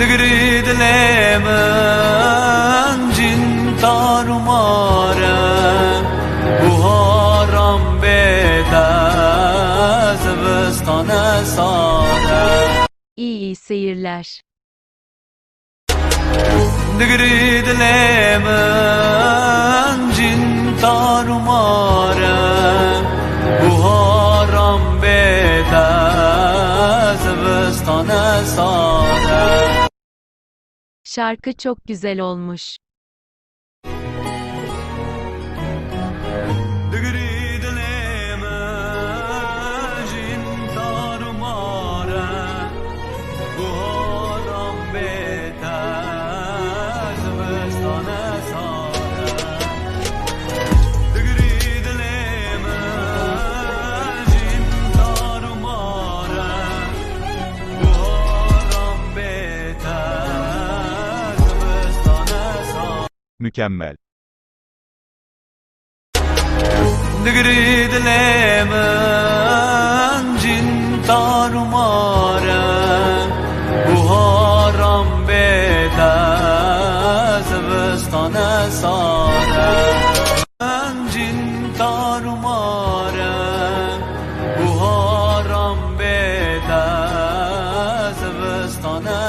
Digri dilim cin tarumare Bu haram bede zivistane sare. İyi seyirler. Digri dilim cin tarumare Bu haram bede zivistane sare Şarkı çok güzel olmuş. Mükemmel. Digri dilim cin tarumare Bu haram bede zivistane sare Cin tarumare Bu haram bede zivistane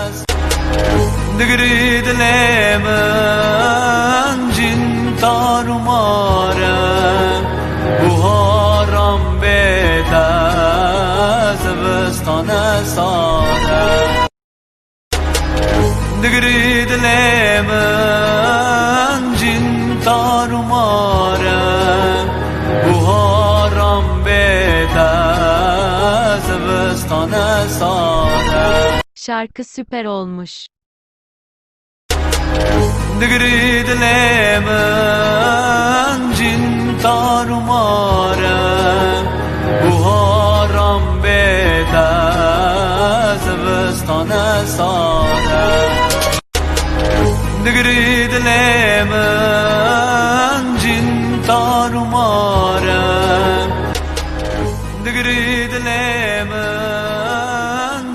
Şarkı süper olmuş. Digri cin zivistane sare Digri dilim cin tarumare Digri dilim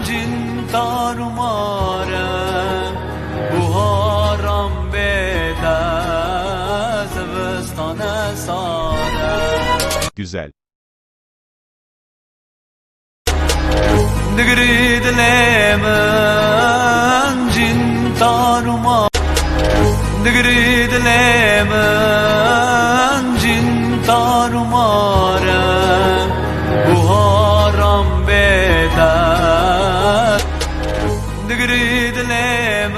cin tarumare Bu haram bede zivistane sare Güzel. Digri dilim cin tarumare Digri cin tarumare Bu haram dilim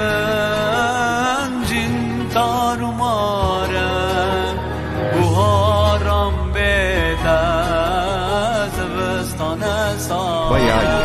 cin tarumare Bu haram bede zivistane Bayağı